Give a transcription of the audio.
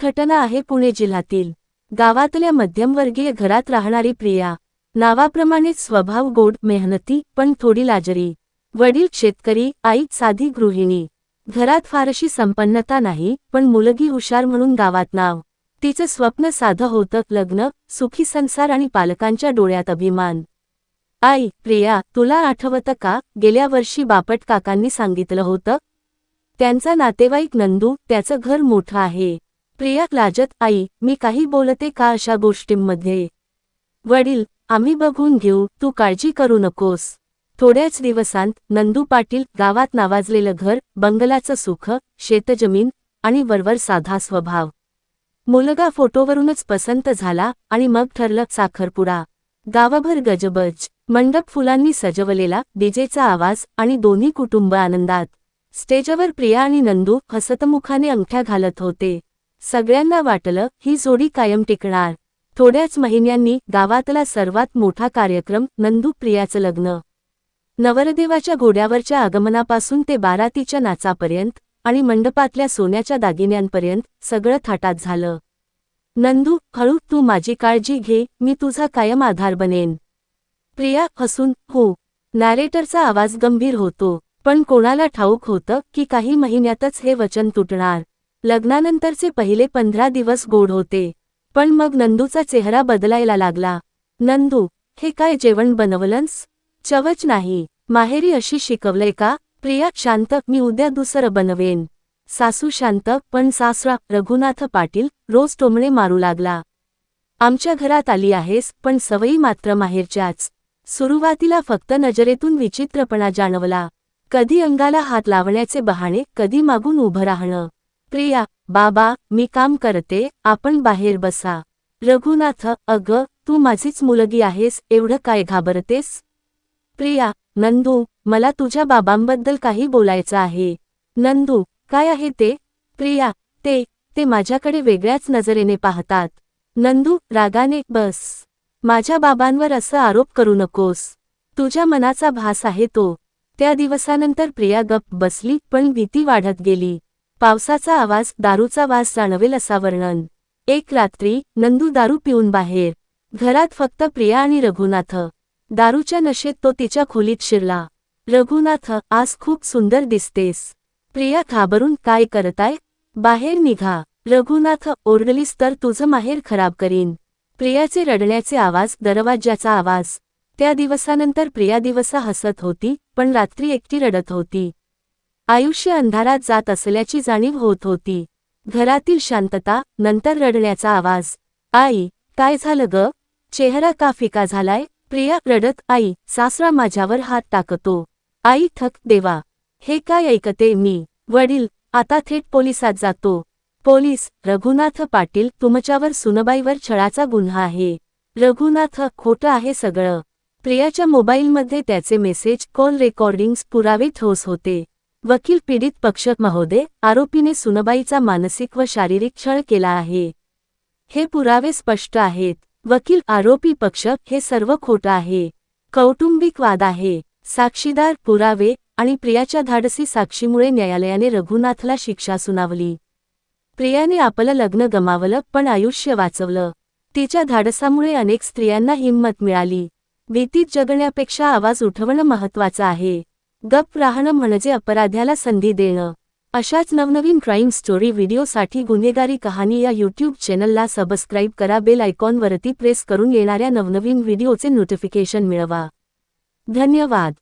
घटना आहे पुणे जिल्ह्यातील. गावातल्या मध्यमवर्गीय घरात राहणारी प्रिया. नावाप्रमाणेच स्वभाव गोड मेहनती पण थोडी लाजरी. वडील शेतकरी आई साधी गृहिणी. घरात फारशी संपन्नता नाही पण मुलगी हुशार म्हणून गावात नाव. तिचं स्वप्न साधं होतं लग्न सुखी संसार आणि पालकांच्या डोळ्यात अभिमान. आई प्रिया तुला आठवतं का गेल्या वर्षी बापट काकांनी सांगितलं होतं? त्यांचा नातेवाईक नंदू त्याचं घर मोठं आहे. प्रिया लाजत आई मी काही बोलते का अशा गोष्टींमध्ये? वडील आम्ही बघून घेऊ तू काळजी करू नकोस. थोड्याच दिवसांत नंदू पाटील गावात नावाजलेलं घर बंगलाचं सुख शेतजमीन आणि वरवर साधा स्वभाव. मुलगा फोटोवरूनच पसंत झाला आणि मग ठरलं साखरपुडा. गावाभर गजबज मंडप फुलांनी सजवलेला डीजेचा आवाज आणि दोन्ही कुटुंब आनंदात. स्टेजवर प्रिया आणि नंदू हसतमुखाने अंगठ्या घालत होते. सगळ्यांना वाटलं ही जोडी कायम टिकणार. थोड्याच महिन्यांनी गावातला सर्वात मोठा कार्यक्रम नंदू प्रियाचं लग्न. नवरदेवाच्या घोड्यावरच्या आगमनापासून ते बारातीच्या नाचापर्यंत आणि मंडपातल्या सोन्याच्या दागिन्यांपर्यंत सगळं थाटात झालं. नंदू हळू तू माझी काळजी घे मी तुझा कायम आधार बनेन. प्रिया हसून हो. नॅरेटरचा आवाज गंभीर होतो पण कोणाला ठाऊक होतं की काही महिन्यातच हे वचन तुटणार. लग्नानंतरचे पहिले पंधरा दिवस गोड होते. पण मग नंदूचा चेहरा बदलायला लागला. नंदू हे काय जेवण बनवलंस? चवच नाही. माहेरी अशी शिकवलंय का? प्रिया शांत मी उद्या दुसरं बनवेन. सासू शांत पण सासरा रघुनाथ पाटील रोज टोमणे मारू लागला. आमच्या घरात आली आहेस पण सवयी मात्र माहेरच्याच. सुरुवातीला फक्त नजरेतून विचित्रपणा जाणवला. कधी अंगाला हात लावण्याचे बहाणे कधी मागून उभं राहणं. प्रिया बाबा मी काम करते आपण बाहेर बसा. रघुनाथ अग तू माझीच मुलगी आहेस एवढं काय घाबरतेस? प्रिया नंदू मला तुझ्या बाबांबद्दल काही बोलायचं आहे. नंदू काय आहे ते? प्रिया ते ते माझ्याकडे वेगळ्याच नजरेने पाहतात. नंदू रागाने बस. माझ्या बाबांवर असं आरोप करू नकोस. तुझ्या मनाचा भास आहे तो. त्या दिवसानंतर प्रिया गप्प बसली पण भीती वाढत गेली. पावसाचा आवाज दारूचा वास जाणवेल असा वर्णन. एक रात्री नंदू दारू पिऊन बाहेर. घरात फक्त प्रिया आणि रघुनाथ. दारूच्या नशेत तो तिच्या खोलीत शिरला. रघुनाथ आज खूप सुंदर दिसतेस. प्रिया घाबरून काय करताय? बाहेर निघा. रघुनाथ ओरडलीस तर तुझं माहेर खराब करीन प्रियाचे रडण्याचे आवाज दरवाज्याचा आवाज. त्या दिवसानंतर प्रिया दिवसा हसत होती पण रात्री एकटी रडत होती. आयुष्य अंधारात जात असल्याची जाणीव होत होती. घरातील शांतता नंतर रडण्याचा आवाज. आई काय झालं ग? चेहरा का फिका झालाय? प्रिया रडत आई सासरा माझ्यावर हात टाकतो. आई थक देवा. हे काय ऐकते मी? वडील आता थेट पोलिसात जातो. पोलीस रघुनाथ पाटील तुमच्यावर सुनबाईवर छळाचा गुन्हा आहे. रघुनाथ खोटं आहे सगळं. प्रियाच्या मोबाईलमध्ये त्याचे मेसेज कॉल रेकॉर्डिंग्स पुरावे ठोस होते. वकील पीडित पक्ष महोदय आरोपीने सुनबाईचा मानसिक व शारीरिक छळ केला आहे. हे पुरावे स्पष्ट आहेत. वकील आरोपी पक्ष हे सर्व खोटं आहे. कौटुंबिक वाद आहे. साक्षीदार पुरावे आणि प्रियाच्या धाडसी साक्षीमुळे न्यायालयाने रघुनाथला शिक्षा सुनावली. प्रियाने आपलं लग्न गमावलं पण आयुष्य वाचवलं. तिच्या धाडसामुळे अनेक स्त्रियांना हिंमत मिळाली. भीतीत जगण्यापेक्षा आवाज उठवणं महत्वाचं आहे. गप राहणं म्हणजे अपराध्याला संधी देणं. अशाच नवनवीन क्राईम स्टोरी व्हिडिओसाठी गुन्हेगारी कहाणी या यूट्यूब चॅनलला सबस्क्राईब करा. बेल आयकॉनवरती प्रेस करून येणाऱ्या नवनवीन व्हिडिओचे नोटिफिकेशन मिळवा. धन्यवाद.